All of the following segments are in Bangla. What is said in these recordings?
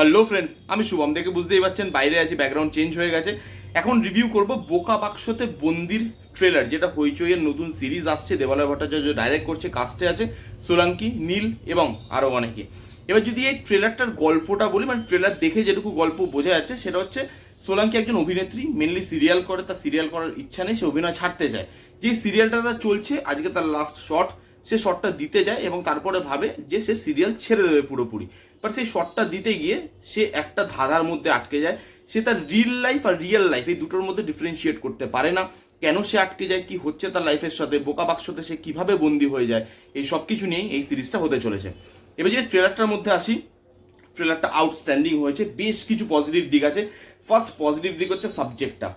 হ্যালো ফ্রেন্ডস আমি শুভম দেখে বুঝতেই পারছেন, বাইরে আছি ব্যাকগ্রাউন্ড চেঞ্জ হয়ে গেছে। এখন রিভিউ করব বোকা বাক্সতে বন্দির ট্রেলার যেটা হইচইয়ের নতুন সিরিজ আসছে, দেবালয় ভট্টাচার্য ডাইরেক্ট করছে কাস্টে আছে সোলাঙ্কি, নীল এবং আরও অনেকে। এবার যদি এই ট্রেলারটার গল্পটা বলি মানে ট্রেলার দেখে যেটুকু গল্প বোঝা যাচ্ছে, সেটা হচ্ছে সোলাঙ্কি একজন অভিনেত্রী মেনলি সিরিয়াল করে, তার সিরিয়াল করার ইচ্ছা নেই, সে অভিনয় ছাড়তে চায়। যে সিরিয়ালটা তার চলছে, আজকে তার লাস্ট শট সে শটটা দিতে যায় এবং তারপরে ভাবে যে সে সিরিয়াল ছেড়ে দেবে পুরোপুরি। বাট সেই শটটা দিতে গিয়ে সে একটা ধাঁধার মধ্যে আটকে যায়। সে তার রিল লাইফ আর রিয়েল লাইফ এই দুটোর মধ্যে ডিফারেন্সিয়েট করতে পারে না। কেন সে আটকে যায়? কি হচ্ছে তার লাইফের সাথে? বোকা বাক্সতে সে কীভাবে বন্দি হয়ে যায়? এই সব কিছু নিয়েই এই সিরিজটা হতে চলেছে। এবার যে ট্রেলারটার মধ্যে আসি ট্রেলারটা আউটস্ট্যান্ডিং হয়েছে। বেশ কিছু পজিটিভ দিক আছে। ফার্স্ট পজিটিভ দিক হচ্ছে সাবজেক্টটা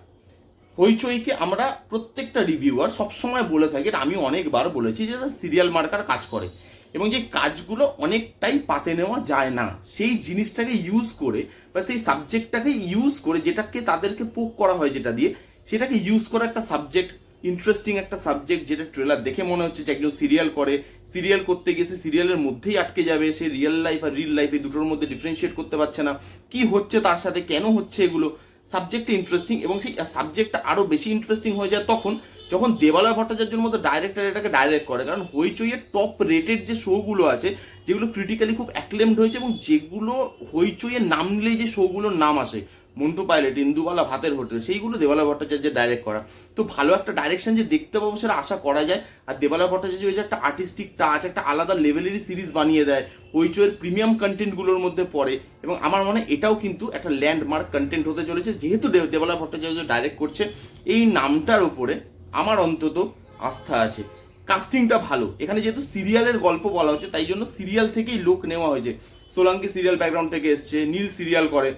হইচইকে আমরা প্রত্যেকটা রিভিউয়ার সবসময় বলে থাকি আমি অনেকবার বলেছি, যে সিরিয়াল মার্কার কাজ করে। এবং যে কাজগুলো অনেকটাই পাতে নেওয়া যায় না, সেই জিনিসটাকে ইউজ করে বা সেই সাবজেক্টটাকে ইউজ করে যেটাকে তাদেরকে পোক করা হয় যেটা দিয়ে, সেটাকে ইউজ করা একটা সাবজেক্ট ইন্টারেস্টিং একটা সাবজেক্ট যেটা ট্রেলার দেখে মনে হচ্ছে যে একজন সিরিয়াল করে সিরিয়াল করতে গিয়ে সে সিরিয়ালের মধ্যেই আটকে যাবে, সে রিয়েল লাইফ আর রিল লাইফ এই দুটোর মধ্যে ডিফারেন্সিয়েট করতে পারছে না। কি হচ্ছে তার সাথে, কেন হচ্ছে এগুলো? সাবজেক্টটা ইন্টারেস্টিং এবং সেই সাবজেক্টটা আরও বেশি ইন্টারেস্টিং হয়ে যায় তখন, যখন দেবালয় ভট্টাচার্যের মতো ডাইরেক্টর এটাকে ডাইরেক্ট করে। কারণ হইচইয়ের টপ রেটেড যে শোগুলো আছে, যেগুলো ক্রিটিক্যালি খুব অ্যাক্লেমড হয়েছে এবং যেগুলো হইচইয়ের নাম নিলেই যে শোগুলোর নাম আসে মন্টু পাইলট, ইন্দুবালা ভাতের হোটেল, সেইগুলো দেবালয় ভট্টাচার্যের ডাইরেক্ট করা। তো ভালো একটা ডাইরেকশন যে দেখতে পাবো সেটা আশা করা যায়। আর দেবালয় ভট্টাচার্য ওই যে একটা আর্টিস্টিক টাচ একটা আলাদা লেভেলেরই সিরিজ বানিয়ে দেয়। হইচইয়ের প্রিমিয়াম কন্টেন্টগুলোর মধ্যে পড়ে। এবং আমার মনে এটাও কিন্তু একটা ল্যান্ডমার্ক কন্টেন্ট হতে চলেছে। যেহেতু দেব- দেবালয় ভট্টাচার্য ডাইরেক্ট করছে, এই নামটার উপরে আমার অন্তত আস্থা আছে। কাস্টিংটা ভালো। এখানে যেহেতু সিরিয়ালের গল্প বলা হচ্ছে, তাই জন্য সিরিয়াল থেকেই লোক নেওয়া হয়েছে। সোলাঙ্কি সিরিয়াল ব্যাকগ্রাউন্ড থেকে এসছে, নীল সিরিয়াল করে।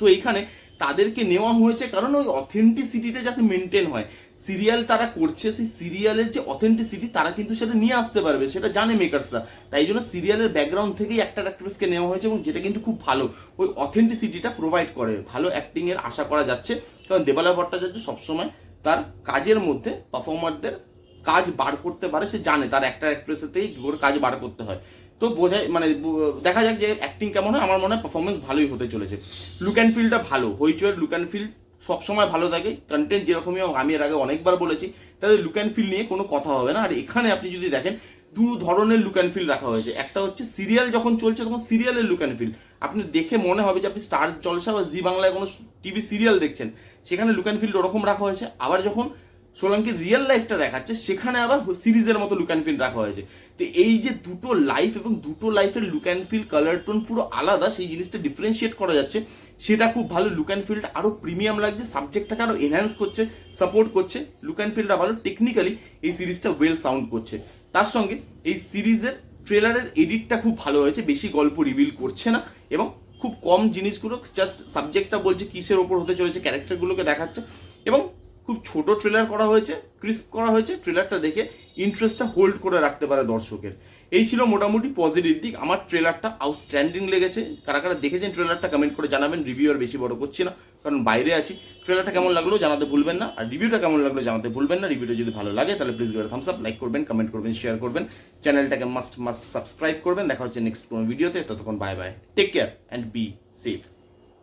তো এইখানে তাদেরকে নেওয়া হয়েছে কারণ ওই অথেন্টিসিটিটা যাতে মেনটেন হয়। সিরিয়াল তারা করছে, সেই সিরিয়ালের যে অথেন্টিসিটি তারা কিন্তু সেটা নিয়ে আসতে পারবে, সেটা জানে মেকার্সরা তাই জন্য সিরিয়ালের ব্যাকগ্রাউন্ড থেকেই একটা অ্যাক্ট্রেসকে নেওয়া হয়েছে এবং যেটা কিন্তু খুব ভালো, ওই অথেন্টিসিটিটা প্রোভাইড করে। ভালো অ্যাক্টিংয়ের আশা করা যাচ্ছে, কারণ দেবালয় ভট্টাচার্য সবসময় তার কাজের মধ্যে পারফর্মারদের কাজ বার করতে পারে, সে জানে। তার একটা অ্যাক্ট্রেসেতেই করে কাজ বার করতে হয়। তো বোঝায় মানে দেখা যাক যে অ্যাক্টিং কেমন হয়। আমার মনে হয় পারফরমেন্স ভালোই হতে চলেছে। লুক অ্যান্ড ফিলটা ভালো। হইচয়ের লুক অ্যান্ড ফিল সবসময় ভালো থাকে। কন্টেন্ট যেরকমই হোক, আমি এর আগে অনেকবার বলেছি তাদের লুক অ্যান্ড ফিল নিয়ে কোনো কথা হবে না। আর এখানে আপনি যদি দেখেন, দু ধরনের লুক অ্যান্ড ফিল রাখা হয়েছে। একটা হচ্ছে সিরিয়াল যখন চলছে, তখন সিরিয়ালের লুক অ্যান্ড ফিল আপনি দেখে মনে হবে যে আপনি স্টার জলসা বা জি বাংলায় কোনো টিভি সিরিয়াল দেখছেন। সেখানে লুক অ্যান্ড ফিল ওরকম রাখা হয়েছে। আবার যখন সোলাঙ্কির রিয়েল লাইফটা দেখাচ্ছে, সেখানে আবার সিরিজের মতো লুক অ্যান্ড ফিল রাখা হয়েছে। তো এই যে দুটো লাইফ এবং দুটো লাইফের look and feel colour tone পুরো আলাদা, সেই জিনিসটা ডিফারেন্সিয়েট করা যাচ্ছে। সেটা খুব ভালো লুক অ্যান্ড ফিলটা আরও প্রিমিয়াম লাগছে সাবজেক্টটাকে আরও এনহ্যান্স করছে সাপোর্ট করছে লুক অ্যান্ড ফিল্ডটা ভালো। টেকনিক্যালি এই সিরিজটা ওয়েল সাউন্ড করছে। তার সঙ্গে এই সিরিজের ট্রেলারের এডিটটা খুব ভালো হয়েছে, বেশি গল্প রিভিল করছে না, এবং খুব কম জিনিসগুলো জাস্ট সাবজেক্টটা বলছে, কিসের ওপর হতে চলেছে ক্যারেক্টারগুলোকে দেখাচ্ছে, এবং খুব ছোট ট্রেলার করা হয়েছে ক্রিস্প করা হয়েছে ট্রেলারটা দেখে ইন্টারেস্টটা হোল্ড করে রাখতে পারে দর্শকের। এই ছিল মোটামুটি পজিটিভ দিক। আমার ট্রেলারটা আউটস্ট্যান্ডিং লেগেছে। কারা কারা দেখেছেন ট্রেলারটা কমেন্ট করে জানাবেন। রিভিউ আর বেশি বড় করছি না, কারণ বাইরে আছি। ট্রেলারটা কেমন লাগল জানাতে ভুলবেন না। আর রিভিউটা কেমন লাগল জানাতে ভুলবেন না। রিভিউটা যদি ভালো লাগে, তাহলে প্লিজ গিয়ে থামস আপ লাইক করবেন কমেন্ট করবেন শেয়ার করবেন। চ্যানেলটাকে মাস্ট মাস্ট সাবস্ক্রাইব করবেন। দেখা হচ্ছে নেক্সট কোনো ভিডিওতে ততক্ষণ bye bye take care and be safe